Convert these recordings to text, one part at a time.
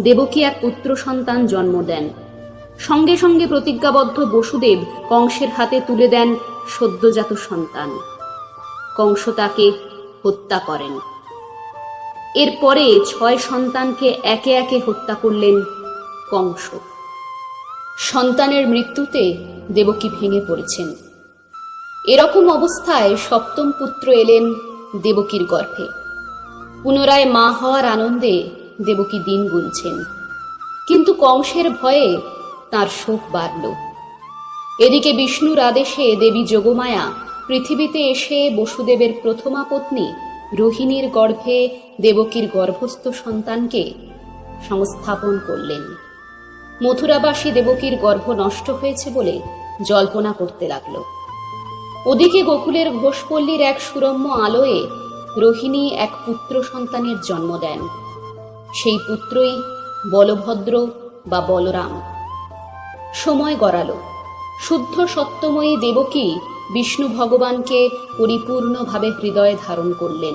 দেবকী এক পুত্র সন্তান জন্ম দেন। সঙ্গে সঙ্গে প্রতিজ্ঞাবদ্ধ বসুদেব কংসের হাতে তুলে দেন সদ্যজাত সন্তান। কংস তাকে হত্যা করেন। এরপরে ছয় সন্তানকে একে একে হত্যা করলেন কংস। সন্তানের মৃত্যুতে দেবকী ভেঙে পড়েছেন। এরকম অবস্থায় সপ্তম পুত্র এলেন দেবকীর গর্ভে। পুনরায় মা হওয়ার আনন্দে দেবকী দিন গুনছেন। কিন্তু কংসের ভয়ে তার শোক বাড়ল। এদিকে বিষ্ণুর আদেশে দেবী যোগমায়া পৃথিবীতে এসে বসুদেবের প্রথমা পত্নী রোহিণীর গর্ভে দেবকীর গর্ভস্থ সন্তানকে সংস্থাপন করলেন। মথুরাবাসী দেবকীর গর্ভ নষ্ট হয়েছে বলে জল্পনা করতে লাগল। ওদিকে গোকুলের ঘোষপল্লীর এক সুরম্য আলোয়ে রোহিণী এক পুত্র সন্তানের জন্ম দেন। সেই পুত্রই বলভদ্র বা বলরাম। সময় গড়াল। শুদ্ধ সত্যময়ী দেবকী বিষ্ণু ভগবানকে পরিপূর্ণভাবে হৃদয়ে ধারণ করলেন।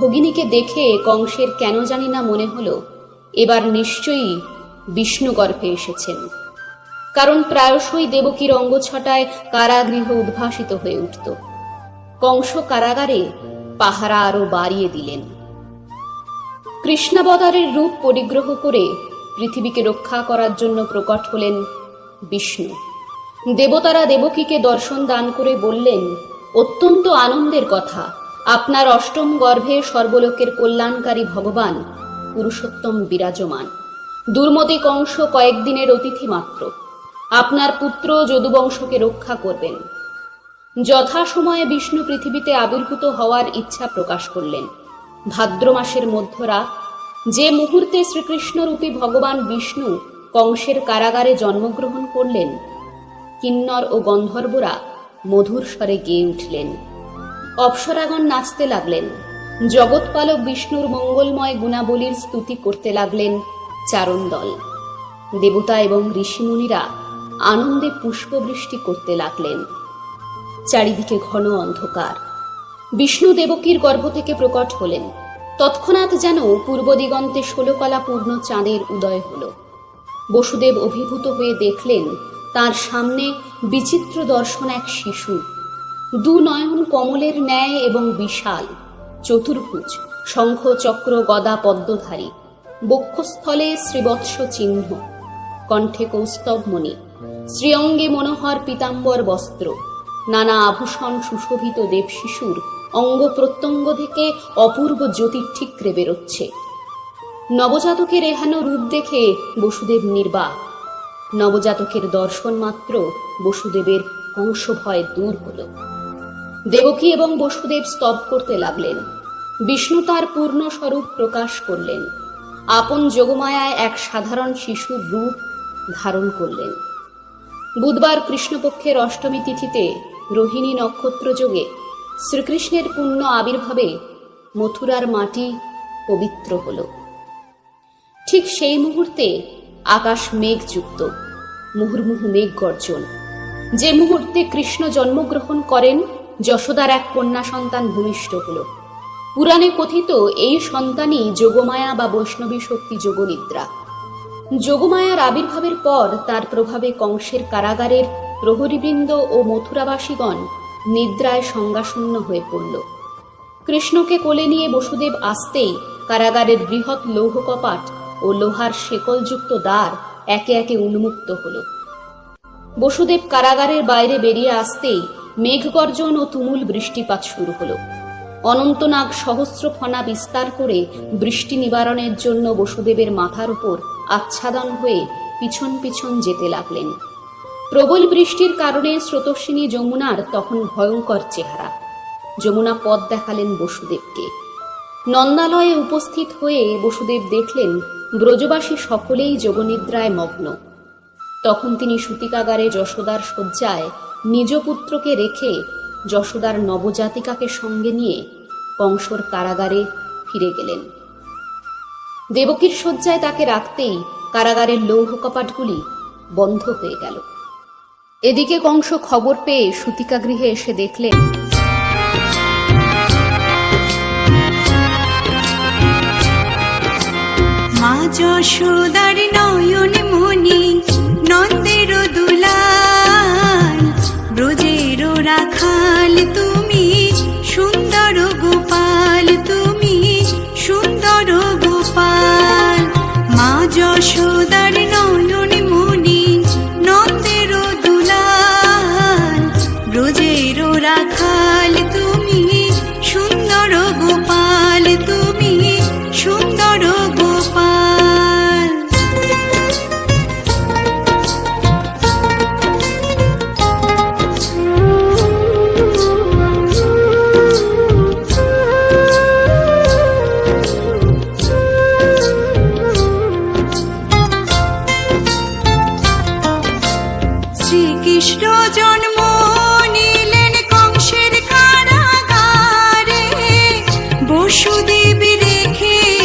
ভগিনীকে দেখে কংসের কেন জানি না মনে হল, এবার নিশ্চয়ই বিষ্ণু গর্ভে এসেছেন। কারণ প্রায়শই দেবকীর অঙ্গছটায় কারাগৃহ উদ্ভাসিত হয়ে উঠত। কংস কারাগারে পাহারা আরও বাড়িয়ে দিলেন। কৃষ্ণাবতারের রূপ পরিগ্রহ করে পৃথিবীকে রক্ষা করার জন্য প্রকট হলেন বিষ্ণু। দেবতারা দেবকীকে দর্শন দান করে বললেন, অত্যন্ত আনন্দের কথা। আপনার অষ্টম গর্ভে সর্বলোকের কল্যাণকারী ভগবান পুরুষোত্তম বিরাজমান। দুর্মতি কংস কয়েকদিনের অতিথি মাত্র। আপনার পুত্র যদুবংশকে রক্ষা করবেন। যথাসময়ে বিষ্ণু পৃথিবীতে আবির্ভূত হওয়ার ইচ্ছা প্রকাশ করলেন। ভাদ্র মাসের মধ্যরাত যে মুহূর্তে শ্রীকৃষ্ণরূপী ভগবান বিষ্ণু কংসের কারাগারে জন্মগ্রহণ করলেন, কিন্নর ও গন্ধর্বরা মধুর স্বরে গেয়ে উঠলেন। অপ্সরাগণ নাচতে লাগলেন, জগৎপালক বিষ্ণুর মঙ্গলময় গুণাবলীর স্তুতি করতে লাগলেন চারণ দল দেবতা এবং ঋষিমুনিরা আনন্দে পুষ্পবৃষ্টি করতে লাগলেন। চারিদিকে ঘন অন্ধকার। বিষ্ণু দেবকীর গর্ভ থেকে প্রকট হলেন। তৎক্ষণাৎ যেন পূর্ব দিগন্তে ষোলকলা পূর্ণ চাঁদের উদয় হল। বসুদেব অভিভূত হয়ে দেখলেন, তার সামনে বিচিত্র দর্শন এক শিশু। দু নয়ন কমলের ন্যায় এবং বিশাল, চতুর্ভুজ শঙ্খ চক্র গদা পদ্মধারী, বক্ষস্থলে শ্রীবৎস চিহ্ন, কণ্ঠে কৌস্তবমণি শ্রীঅঙ্গে মনোহর পীতাম্বর বস্ত্র, নানা আভূষণ সুশোভিত দেব শিশুর অঙ্গ প্রত্যঙ্গ থেকে অপূর্ব জ্যোতির ঠিকরে বেরোচ্ছে। নবজাতকের এহানো রূপ দেখে বসুদেব নির্বাক। নবজাতকের দর্শন মাত্র বসুদেবের অংশ ভয় দূর হল। দেবকী এবং বসুদেব স্তব করতে লাগলেন। বিষ্ণু তার পূর্ণ স্বরূপ প্রকাশ করলেন। আপন যোগমায়ায় এক সাধারণ শিশুর রূপ ধারণ করলেন। বুধবার কৃষ্ণপক্ষের অষ্টমী তিথিতে রোহিণী নক্ষত্র যোগে শ্রীকৃষ্ণের পুণ্য আবির্ভাবে মথুরার মাটি পবিত্র হল। ঠিক সেই মুহূর্তে আকাশ মেঘযুক্ত, মুহুর্মুহু মেঘ গর্জন। যে মুহূর্তে কৃষ্ণ জন্মগ্রহণ করেন, যশোদার এক কন্যা সন্তান ভূমিষ্ঠ হল। পুরাণে কথিত এই সন্তানই যোগমায়া বা বৈষ্ণবী শক্তি যোগনিদ্রা। যোগমায়ার আবির্ভাবের পর তার প্রভাবে কংসের কারাগারের প্রহরীবৃন্দ ও মথুরাবাসীগণ নিদ্রায় সংজ্ঞাশূন্য হয়ে পড়ল। কৃষ্ণকে কোলে নিয়ে বসুদেব আসতেই কারাগারের বৃহৎ লৌহ কপাট ও লোহার শেকলযুক্ত দ্বার একে একে উন্মুক্ত হল। বসুদেব কারাগারের বাইরে বেরিয়ে আসতেই মেঘগর্জন ও তুমুল বৃষ্টিপাত শুরু হলো। অনন্তনাগ সহস্র ফনা বিস্তার করে বৃষ্টি নিবারণের জন্য বসুদেবের মাথার উপর আচ্ছাদন হয়ে পিছন পিছন যেতে লাগলেন। প্রবল বৃষ্টির কারণে স্রোতস্বিনী যমুনার তখন ভয়ঙ্কর চেহারা। যমুনা পথ দেখালেন বসুদেবকে। নন্দালয়ে উপস্থিত হয়ে বসুদেব দেখলেন, ব্রজবাসী সকলেই যোগনিদ্রায় মগ্ন। তখন তিনি সুতিকাগারে যশোদার শয্যায় নিজ পুত্রকে রেখে যশোদার নবজাতিকাকে সঙ্গে নিয়ে কংসর কারাগারে ফিরে গেলেন। দেবকীর শয্যায় তাকে রাখতেই কারাগারের লৌহ কপাটগুলি বন্ধ হয়ে গেল। এদিকে কংস খবর পেয়ে সুতিকা গৃহে এসে দেখলেন। মা যশোদার নয়ন শ্রীকৃষ্ণ জন্ম